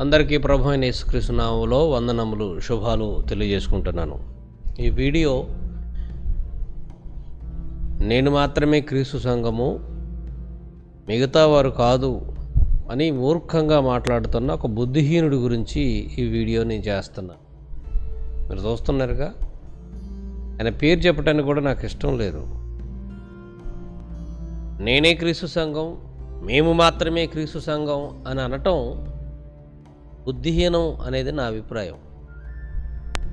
అందరికీ ప్రభు అయిన యేసుక్రీస్తునామంలో వందనములు శుభాలు తెలియజేసుకుంటున్నాను. ఈ వీడియో నేను మాత్రమే క్రీస్తు సంఘము మిగతా వారు కాదు అని మూర్ఖంగా మాట్లాడుతున్న ఒక బుద్ధిహీనుడి గురించి ఈ వీడియో నేను చేస్తున్నా. మీరు చూస్తున్నారుగా? ఆయన పేరు చెప్పడానికి కూడా నాకు ఇష్టం లేదు. నేనే క్రీస్తు సంఘం మేము మాత్రమే క్రీస్తు సంఘం అని అనటం బుద్ధిహీనం అనేది నా అభిప్రాయం.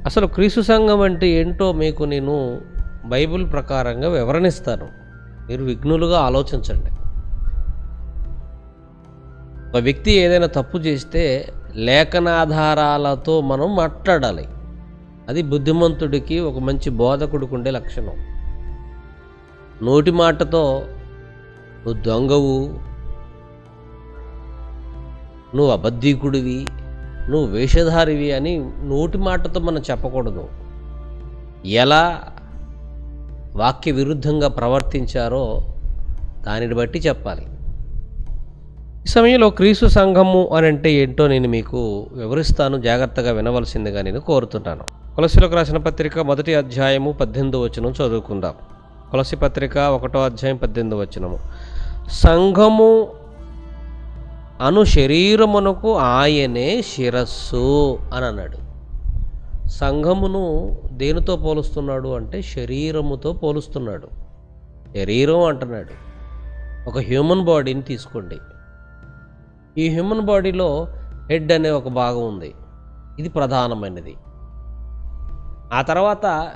అసలు క్రీస్తు సంఘం అంటే ఏంటో మీకు నేను బైబిల్ ప్రకారంగా వివరణిస్తాను. మీరు విఘ్నులుగా ఆలోచించండి. ఒక వ్యక్తి ఏదైనా తప్పు చేస్తే లేఖనాధారాలతో మనం మాట్లాడాలి. అది బుద్ధిమంతుడికి ఒక మంచి బోధకుడికి ఉండే లక్షణం. నోటి మాటతో నువ్వు దొంగవు. నువ్వు అబద్ధీకుడివి. నువ్వు వేషధారివి అని నోటి మాటతో మనం చెప్పకూడదు. ఎలా వాక్య విరుద్ధంగా ప్రవర్తించారో దానిని బట్టి చెప్పాలి. ఈ సమయంలో క్రీస్తు సంఘము అని అంటే ఏంటో నేను మీకు వివరిస్తాను. జాగ్రత్తగా వినవలసిందిగా నేను కోరుతున్నాను. కొలసిలోకి రాసిన పత్రిక మొదటి అధ్యాయము పద్దెనిమిది వచనం చదువుకుందాం. కొలసి పత్రిక ఒకటో అధ్యాయం పద్దెనిమిది వచనము. సంఘము అను శరీరమునకు ఆయనే శిరస్సు అని అన్నాడు. సంఘమును దేనితో పోలుస్తున్నాడు అంటే శరీరముతో పోలుస్తున్నాడు. శరీరం అంటున్నాడు. ఒక హ్యూమన్ బాడీని తీసుకోండి. ఈ హ్యూమన్ బాడీలో హెడ్ అనే ఒక భాగం ఉంది. ఇది ప్రధానమైనది. ఆ తర్వాత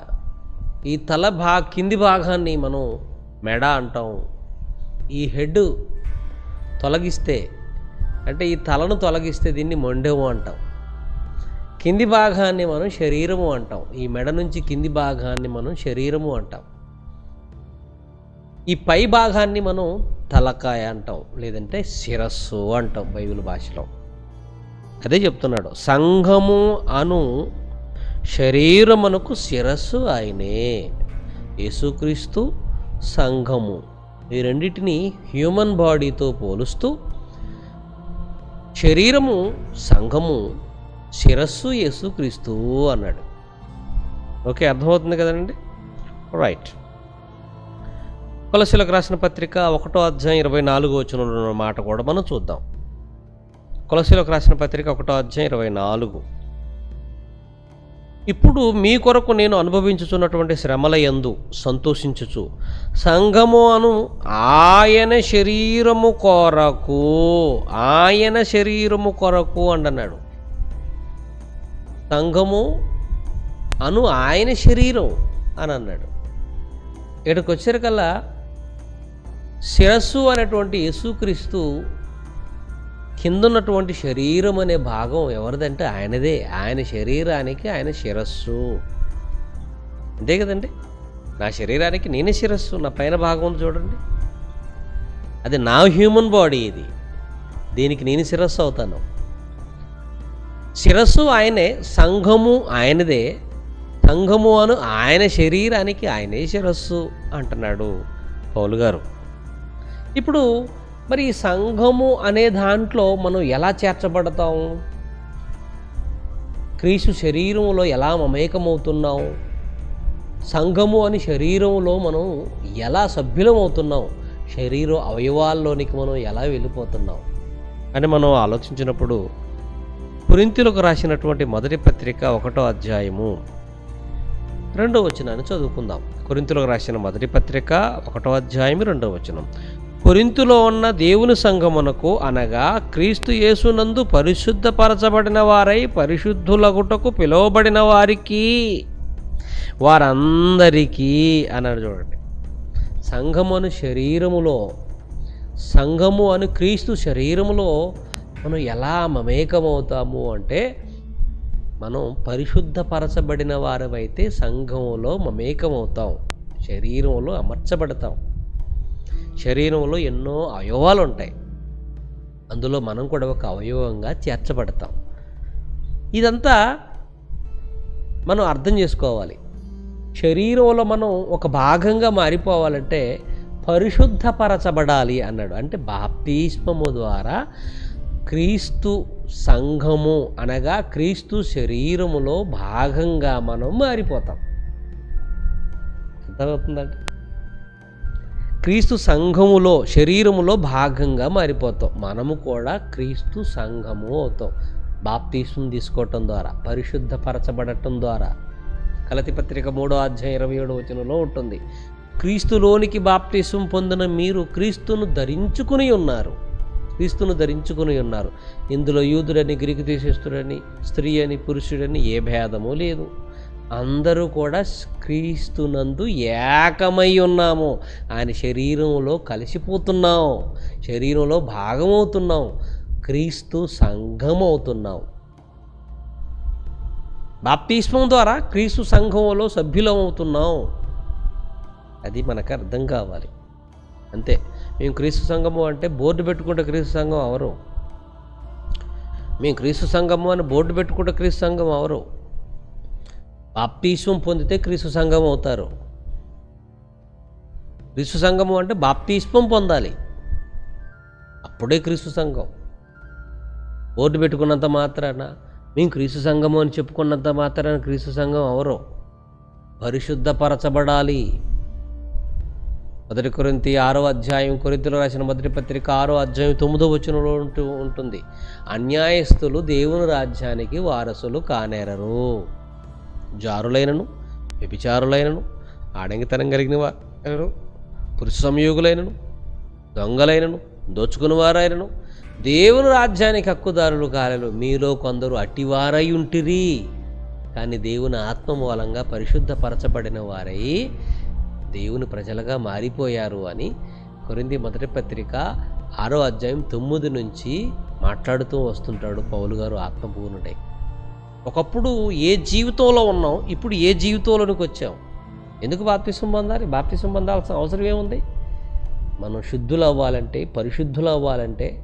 ఈ తల భా కింది భాగాన్ని మనం మెడ అంటాం. ఈ హెడ్ తొలగిస్తే అంటే ఈ తలను తొలగిస్తే దీన్ని మొండెము అంటాం. కింది భాగాన్ని మనం శరీరము అంటాం. ఈ మెడ నుంచి కింది భాగాన్ని మనం శరీరము అంటాం. ఈ పై భాగాన్ని మనం తలకాయ అంటాం లేదంటే శిరస్సు అంటాం బైబిల్ భాషలో. అదే చెప్తున్నాడు సంఘము అను శరీరమునకు శిరస్సు ఆయనే. యేసుక్రీస్తు సంఘము. ఈ రెండింటిని హ్యూమన్ బాడీతో పోలుస్తూ శరీరము సంఘము శిరస్సు యేసుక్రీస్తు అన్నాడు. ఓకే అర్థమవుతుంది కదండి? రైట్ కొలసిలకు రాసిన పత్రిక ఒకటో అధ్యాయం ఇరవై నాలుగు వచ్చిన మాట కూడా మనం చూద్దాం. కొలసిలకు రాసిన పత్రిక ఒకటో అధ్యాయం ఇరవై నాలుగు. ఇప్పుడు మీ కొరకు నేను అనుభవించుచున్నటువంటి శ్రమల ఎందు సంతోషించుచు సంఘము అను ఆయన శరీరము కొరకు ఆయన శరీరము కొరకు అండన్నాడు. సంఘము అను ఆయన శరీరం అని అన్నాడు ఇక్కడికి వచ్చేసరికల్లా శిరస్సు అనేటువంటి యేసుక్రీస్తు కిందున్నటువంటి శరీరం అనే భాగం ఎవరిదంటే ఆయనదే. ఆయన శరీరానికి ఆయన శిరస్సు. అంతే కదండి? నా శరీరానికి నేనే శిరస్సు నా పైన భాగం ఉంది చూడండి. అది నా హ్యూమన్ బాడీ ఇది. దీనికి నేను శిరస్సు అవుతాను. శిరస్సు ఆయనే సంఘము ఆయనదే. సంఘము అను ఆయన శరీరానికి ఆయనే శిరస్సు అంటున్నాడు పౌలు గారు. ఇప్పుడు మరి ఈ సంఘము అనే దాంట్లో మనం ఎలా చేర్చబడతాం? క్రీస్తు శరీరంలో ఎలా మమేకమవుతున్నాం? సంఘము అని శరీరంలో మనం ఎలా సభ్యులమవుతున్నాం? శరీర అవయవాల్లోనికి మనం ఎలా వెళ్ళిపోతున్నాం? అని మనం ఆలోచించినప్పుడు కురింతులకు రాసినటువంటి మొదటి పత్రిక ఒకటో అధ్యాయము రెండో వచనాన్ని చదువుకుందాం. కొరింతలకు రాసిన మొదటి పత్రిక ఒకటో అధ్యాయం రెండో వచనం. కొరింతులో ఉన్న దేవుని సంఘమునకు అనగా క్రీస్తు యేసునందు పరిశుద్ధపరచబడిన వారై పరిశుద్ధులగుటకు పిలువబడిన వారికి వారందరికీ అన్నాడు చూడండి. సంఘము అని శరీరములో సంఘము అని క్రీస్తు శరీరములో మనం ఎలా మమేకమవుతాము అంటే మనం పరిశుద్ధపరచబడిన వారమైతే సంఘములో మమేకమవుతాం శరీరంలో అమర్చబడతాం. శరీరంలో ఎన్నో అవయవాలు ఉంటాయి అందులో మనం కూడా ఒక అవయవంగా చేర్చబడతాం. ఇదంతా మనం అర్థం చేసుకోవాలి. శరీరంలో మనం ఒక భాగంగా మారిపోవాలంటే పరిశుద్ధపరచబడాలి అన్నాడు. అంటే బాప్తిస్మము ద్వారా క్రీస్తు సంఘము అనగా క్రీస్తు శరీరములో భాగంగా మనం మారిపోతాం. అర్థమవుతుందండి క్రీస్తు సంఘములో శరీరములో భాగంగా మారిపోతాం. మనము కూడా క్రీస్తు సంఘము అవుతాం. బాప్తీసం తీసుకోవటం ద్వారా పరిశుద్ధపరచబడటం ద్వారా. కలతి పత్రిక మూడో అధ్యాయం ఇరవై ఏడో వచనంలో ఉంటుంది. క్రీస్తులోనికి బాప్తీసం పొందిన మీరు క్రీస్తును ధరించుకుని ఉన్నారు. క్రీస్తును ధరించుకుని ఉన్నారు. ఇందులో యూదుడని గ్రీకు తీసేస్తుడని స్త్రీ అని పురుషుడని ఏ భేదము లేదు. అందరూ కూడా క్రీస్తునందు ఏకమై ఉన్నాము. ఆయన శరీరంలో కలిసిపోతున్నాం. శరీరంలో భాగమవుతున్నాం. క్రీస్తు సంఘం అవుతున్నాం బాప్తిస్మం ద్వారా క్రీస్తు సంఘంలో సభ్యులం అవుతున్నాం అది మనకు అర్థం కావాలి. అంతే. మేము క్రీస్తు సంఘము అంటే బోర్డు పెట్టుకుంటే క్రీస్తు సంఘం అవరు మేము క్రీస్తు సంఘము అని బోర్డు పెట్టుకుంటే క్రీస్తు సంఘం అవరు బాప్తీస్వం పొందితే క్రీస్తు సంఘం అవుతారు. క్రీస్తు సంఘము అంటే బాప్తీస్వం పొందాలి. అప్పుడే క్రీస్తు సంఘం. బోర్డు పెట్టుకున్నంత మాత్రాన మేము క్రీస్తు సంఘము అని చెప్పుకున్నంత మాత్రాన క్రీస్తు సంఘం అవరు పరిశుద్ధపరచబడాలి. మొదటి కొరింతి ఆరో అధ్యాయం కొరింతలో రాసిన మొదటి పత్రిక ఆరో అధ్యాయం తొమ్మిదో వచనంలో ఉంటూ ఉంటుంది. అన్యాయస్తులు దేవుని రాజ్యానికి వారసులు కానేరరు. జారులైనను వ్యభిచారులైనను ఆడంగితనం కలిగిన వారు పురుష సంయోగులైనను దొంగలైనను దోచుకుని వారైనను దేవుని రాజ్యానికి హక్కుదారులు కాలేరు మీలో కొందరు అట్టివారై ఉంటిరి. కానీ దేవుని ఆత్మ మూలంగా పరిశుద్ధపరచబడిన వారై దేవుని ప్రజలుగా మారిపోయారు అని కొరింది మొదటి పత్రిక ఆరో అధ్యాయం తొమ్మిది నుంచి మాట్లాడుతూ వస్తుంటాడు పౌలు గారు ఆత్మపూర్ణుడై. ఒకప్పుడు ఏ జీవితంలో ఉన్నాం ఇప్పుడు ఏ జీవితంలోనికి వచ్చాం? ఎందుకు బాప్తిసం పొందాలి? బాప్తిసం పొందాల్సిన అవసరం ఏముంది? మనం శుద్ధులు అవ్వాలంటే పరిశుద్ధులు అవ్వాలంటే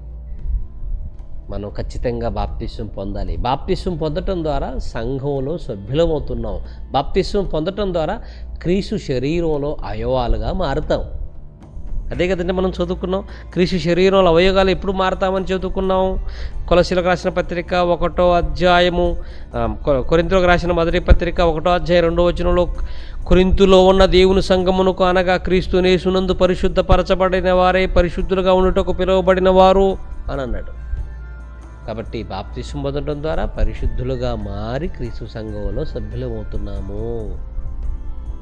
మనం ఖచ్చితంగా బాప్తిసం పొందాలి. బాప్తిసం పొందటం ద్వారా సంఘంలో సభ్యులమవుతున్నాం. బాప్తిసం పొందటం ద్వారా క్రీసు శరీరంలో అయవాలుగా మారుతాం. అదే కదండి మనం చదువుకున్నాం. క్రీస్తు శరీరంలో అవయోగాలు ఎప్పుడు మారతామని చదువుకున్నాం. కొలసీలకు రాసిన పత్రిక ఒకటో అధ్యాయము కొరింతలకు రాసిన మొదటి పత్రిక ఒకటో అధ్యాయం రెండో వచనంలో కొరింతులో ఉన్న దేవుని సంగమునకు అనగా క్రీస్తు నేసునందు పరిశుద్ధపరచబడిన వారే పరిశుద్ధులుగా ఉండుటకు పిలువబడిన వారు అని అన్నాడు. కాబట్టి బాప్తిసం పొందడం ద్వారా పరిశుద్ధులుగా మారి క్రీస్తు సంఘంలో సభ్యులమవుతున్నాము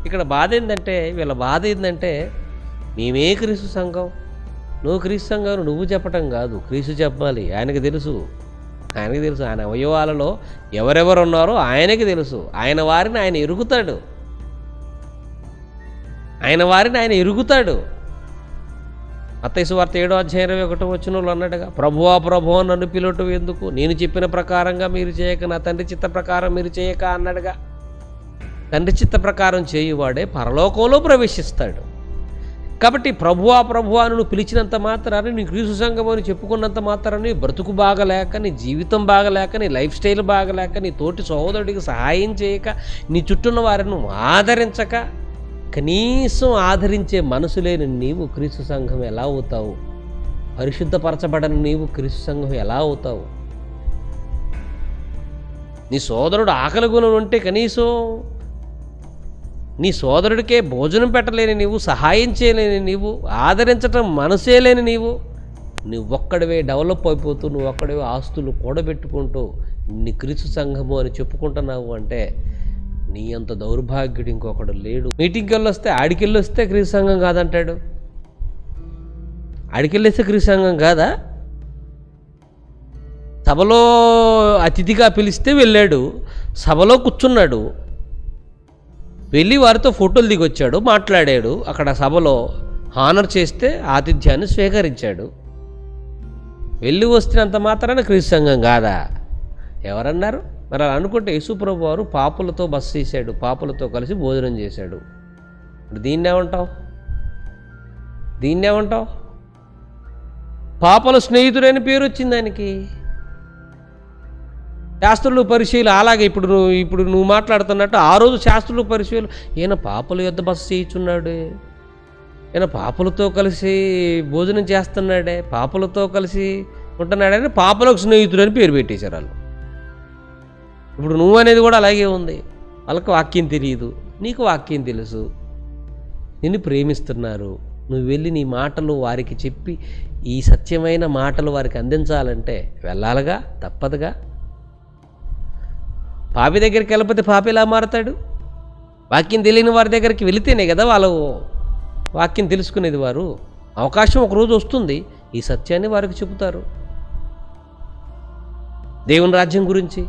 ఇక్కడ బాధ ఏంటంటే వీళ్ళ బాధ ఏంటంటే మేమే క్రీస్తు సంఘం. నువ్వు క్రీస్తు సంఘం నువ్వు చెప్పటం కాదు. క్రీస్తు చెప్పాలి. ఆయనకి తెలుసు. ఆయనకి తెలుసు. ఆయన అవయవాలలో ఎవరెవరు ఉన్నారో ఆయనకి తెలుసు. ఆయన వారిని ఆయన ఎరుగుతాడు. ఆయన వారిని ఆయన ఎరుగుతాడు. అత్తయ్య వార్త ఏడో అధ్యాయం ఇరవై ఒకటో వచ్చిన వాళ్ళు అన్నాడుగా ప్రభువా ప్రభు నన్ను పిలవటం ఎందుకు? నేను చెప్పిన ప్రకారంగా మీరు చేయక నా తండ్రి చిత్త ప్రకారం మీరు చేయక అన్నాడుగా తండ్రి చిత్త ప్రకారం చేయువాడే పరలోకంలో ప్రవేశిస్తాడు. కాబట్టి ప్రభువా ప్రభువా నువ్వు పిలిచినంత మాత్రాన్ని నీ క్రీస్తు సంఘం అని చెప్పుకున్నంత మాత్రాన్ని నీ బ్రతుకు బాగలేక నీ జీవితం బాగలేక నీ లైఫ్ స్టైల్ బాగలేక నీ తోటి సహోదరుడికి సహాయం చేయక నీ చుట్టూన్న వారిని ఆదరించక కనీసం ఆదరించే మనసు లేని నీవు క్రీస్తు సంఘం ఎలా అవుతావు? పరిశుద్ధపరచబడని నీవు క్రీస్తు సంఘం ఎలా అవుతావు? నీ సోదరుడు ఆకలి గుణం ఉంటే కనీసం నీ సోదరుడికే భోజనం పెట్టలేని నీవు సహాయం చేయలేని నీవు ఆదరించటం మనసే లేని నీవు నువ్వొక్కడివే డెవలప్ అయిపోతూ నువ్వు ఒక్కడివే ఆస్తులు కూడబెట్టుకుంటూ నీ క్రీస్తు సంఘము అని చెప్పుకుంటున్నావు అంటే నీ అంత దౌర్భాగ్యుడు ఇంకొకడు లేడు. మీటింగ్కి వెళ్ళి వస్తే ఆడికెళ్ళి వస్తే క్రీస్తు సంఘం కాదంటాడు. ఆడికెళ్ళేస్తే క్రీస్తు సంఘం కాదా? సభలో అతిథిగా పిలిస్తే వెళ్ళాడు సభలో కూర్చున్నాడు వెళ్ళి వారితో ఫోటోలు దిగొచ్చాడు మాట్లాడాడు. అక్కడ సభలో హానర్ చేస్తే ఆతిథ్యాన్ని స్వీకరించాడు. వెళ్ళి వస్తున్నంత మాత్రాన క్రీస్తు సంఘం కాదా? ఎవరన్నారు? మరి అలా అనుకుంటే యేసుప్రభు వారు పాపులతో బస్ చేశాడు పాపులతో కలిసి భోజనం చేశాడు. ఇప్పుడు దీన్నేమంటావు దీన్నేమంటావు పాపల స్నేహితుడైన పేరు వచ్చింది ఆయనకి. శాస్త్రులు పరిశీలు అలాగే ఇప్పుడు నువ్వు ఇప్పుడు నువ్వు మాట్లాడుతున్నట్టు ఆ రోజు శాస్త్రులు పరిశీలు ఈయన పాపల యుద్ధ బస చేయించున్నాడే. ఈయన పాపలతో కలిసి భోజనం చేస్తున్నాడే. పాపలతో కలిసి ఉంటున్నాడని పాపలకు స్నేహితుడు అని పేరు పెట్టేశారు వాళ్ళు. ఇప్పుడు నువ్వు అనేది కూడా అలాగే ఉంది. వాళ్ళకి వాక్యం తెలియదు. నీకు వాక్యం తెలుసు. నిన్ను ప్రేమిస్తున్నారు. నువ్వు వెళ్ళి నీ మాటలు వారికి చెప్పి ఈ సత్యమైన మాటలు వారికి అందించాలంటే వెళ్ళాలిగా? తప్పదుగా? పాపి దగ్గరికి వెళ్ళకపోతే పాపి ఎలా మారతాడు? వాక్యం తెలియని వారి దగ్గరికి వెళితేనే కదా వాళ్ళు వాక్యం తెలుసుకునేది వారు. అవకాశం ఒక రోజు వస్తుంది ఈ సత్యాన్ని వారికి చెబుతారు. దేవుని రాజ్యం గురించి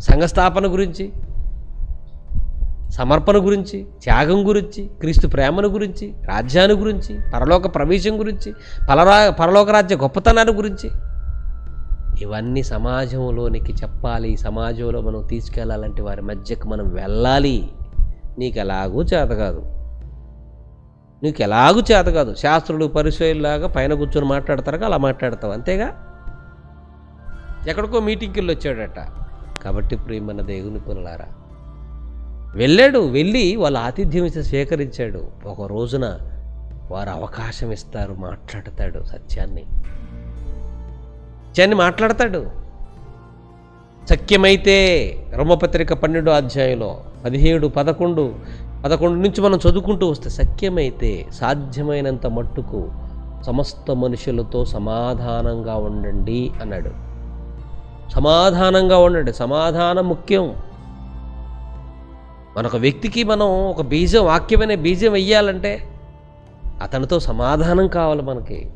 సంఘస్థాపన గురించి సమర్పణ గురించి త్యాగం గురించి క్రీస్తు ప్రేమను గురించి రాజ్యాన్ని గురించి పరలోక ప్రవేశం గురించి పలరా పరలోక రాజ్య గొప్పతనాన్ని గురించి ఇవన్నీ సమాజంలోనికి చెప్పాలి సమాజంలో మనం తీసుకెళ్ళాలంటే వారి మధ్యకు మనం వెళ్ళాలి. నీకు ఎలాగూ చేత కాదు. నీకు ఎలాగూ చేత కాదు. శాస్త్రులు పరిశోధనలాగా పైన కూర్చొని మాట్లాడతారు అలా మాట్లాడతావు. అంతేగా? ఎక్కడికో మీటింగ్కి వెళ్ళి వచ్చాడట. కాబట్టి ప్రియమన్న దేవుని పిల్లలారా వెళ్ళాడు వెళ్ళి వాళ్ళ ఆతిథ్యం ఇచ్చి స్వీకరించాడు. ఒక రోజున వారు అవకాశం ఇస్తారు మాట్లాడతాడు సత్యాన్ని. చని మాట్లాడతాడు. సఖ్యమైతే రోమపత్రిక పన్నెండో అధ్యాయంలో పదిహేడు పదకొండు పదకొండు నుంచి మనం చదువుకుంటూ వస్తే సఖ్యమైతే సాధ్యమైనంత మట్టుకు సమస్త మనుషులతో సమాధానంగా ఉండండి అన్నాడు. సమాధానంగా ఉండండి. సమాధానం ముఖ్యం. మనొక వ్యక్తికి మనం ఒక బీజం వాక్యమైన బీజం వెయ్యాలంటే అతనితో సమాధానం కావాలి మనకి.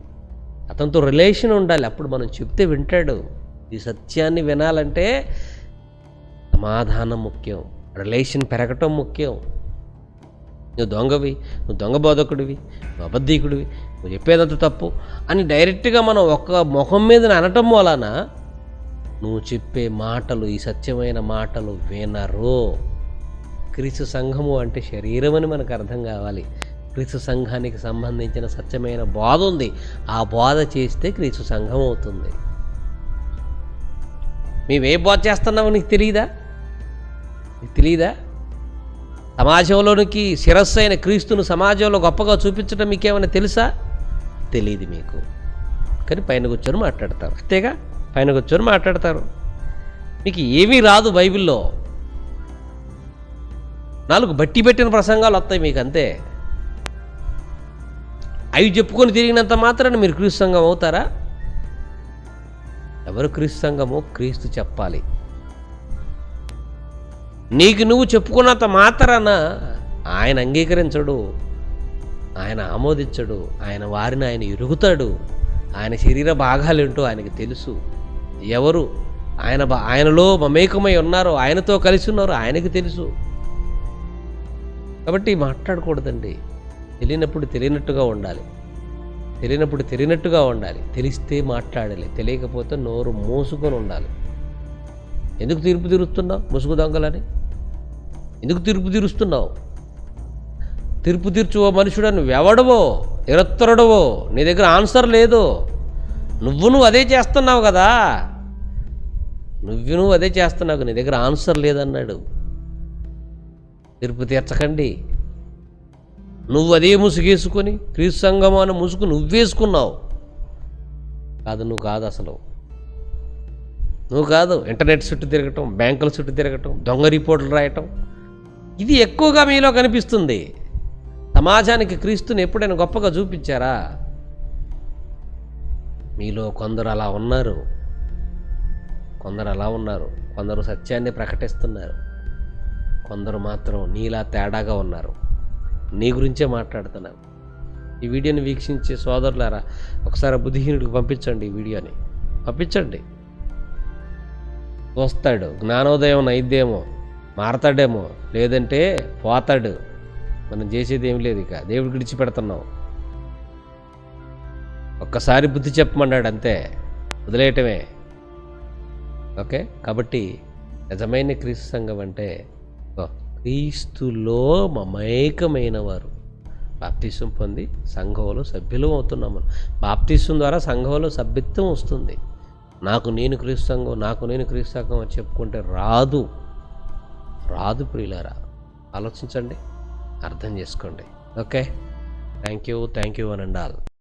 అతనితో రిలేషన్ ఉండాలి. అప్పుడు మనం చెప్తే వింటాడు. ఈ సత్యాన్ని వినాలంటే సమాధానం ముఖ్యం. రిలేషన్ పెరగటం ముఖ్యం. నువ్వు దొంగవి నువ్వు దొంగ బోధకుడివి నువ్వు అబద్ధీకుడివి నువ్వు చెప్పేదంత తప్పు అని డైరెక్ట్గా మనం ఒక్క ముఖం మీద అనటం వలన నువ్వు చెప్పే మాటలు ఈ సత్యమైన మాటలు వినరు. క్రీస్తు సంఘము అంటే శరీరం అని మనకు అర్థం కావాలి. క్రీస్తు సంఘానికి సంబంధించిన సత్యమైన బోధ ఉంది. ఆ బోధ చేస్తే క్రీస్తు సంఘం అవుతుంది. మేమే బోధ చేస్తున్నామో నీకు తెలియదా నీకు తెలియదా సమాజంలోనికి శిరస్సు అయిన క్రీస్తును సమాజంలో గొప్పగా చూపించడం మీకేమైనా తెలుసా? తెలియదు మీకు. కానీ పైన కూర్చొని మాట్లాడతారు. అంతేగా? పైన కూర్చొని మాట్లాడతారు. మీకు ఏమీ రాదు బైబిల్లో. నాలుగు బట్టి పెట్టిన ప్రసంగాలు వస్తాయి మీకు అంతే. అవి చెప్పుకొని తిరిగినంత మాత్రాన మీరు క్రీస్తు సంఘం అవుతారా? ఎవరు క్రీస్తు సంఘమో క్రీస్తు చెప్పాలి. నీకు నువ్వు చెప్పుకున్నంత మాత్రాన ఆయన అంగీకరించడు ఆయన ఆమోదించడు ఆయన వారిని ఆయన ఇరుగుతాడు ఆయన శరీర భాగాలేంటో ఆయనకి తెలుసు. ఎవరు? ఆయన బా- ఆయనలో మమేకమై ఉన్నారో ఆయనతో కలిసి ఉన్నారో ఆయనకి తెలుసు. కాబట్టి మాట్లాడకూడదండి. తెలియనప్పుడు తెలియనట్టుగా ఉండాలి. తెలియనప్పుడు తెలియనట్టుగా ఉండాలి. తెలిస్తే మాట్లాడాలి. తెలియకపోతే నోరు మూసుకొని ఉండాలి. ఎందుకు తీర్పు తీరుస్తున్నావు? ముసుగు దొంగలని? ఎందుకు తీర్పు తీరుస్తున్నావు? తీర్పు తీర్చువో మనుషుడు నువ్వు ఎవడవో నిరత్తరుడవో? నీ దగ్గర ఆన్సర్ లేదు. నువ్వు నువ్వు అదే చేస్తున్నావు కదా. నువ్వు నువ్వు అదే చేస్తున్నావు. నీ దగ్గర ఆన్సర్ లేదన్నాడు. తీర్పు తీర్చకండి. నువ్వు అదే ముసుగేసుకొని క్రీస్తు సంగమాన అని ముసుగు నువ్వేసుకున్నావు. కాదు నువ్వు కాదు అసలు. నువ్వు కాదు ఇంటర్నెట్ చుట్టూ తిరగటం బ్యాంకుల చుట్టూ తిరగటం దొంగ రిపోర్టులు రాయటం. ఇది ఎక్కువగా మీలో కనిపిస్తుంది. సమాజానికి క్రీస్తుని ఎప్పుడైనా గొప్పగా చూపించారా? మీలో కొందరు అలా ఉన్నారు. కొందరు అలా ఉన్నారు. కొందరు సత్యాన్ని ప్రకటిస్తున్నారు. కొందరు మాత్రం నీలా తేడాగా ఉన్నారు. నీ గురించే మాట్లాడుతున్నాను ఈ వీడియోని వీక్షించే సోదరులారా ఒకసారి బుద్ధిహీనుడికి పంపించండి ఈ వీడియోని. పంపించండి. వస్తాడు. జ్ఞానోదయం నైద్యమో మారతాడేమో. లేదంటే పోతాడు. మనం చేసేది ఏం లేదు ఇక. దేవుడికి విడిచిపెడుతున్నాం. ఒక్కసారి బుద్ధి చెప్పమన్నాడు అంతే. వదిలేయటమే. ఓకే? కాబట్టి నిజమైన క్రీస్తు సంఘం అంటే క్రీస్తులో మమైకమైన వారు బాప్తిసం పొంది సంఘంలో సభ్యులు అవుతున్నాము బాప్తిసం ద్వారా సంఘంలో సభ్యత్వం వస్తుంది. నాకు నేను క్రీస్తు సంఘం నాకు నేను క్రీస్తు సంఘం అని చెప్పుకుంటే రాదు. రాదు ప్రియులారా. ఆలోచించండి అర్థం చేసుకోండి. Okay? Thank you thank you అని అండాలి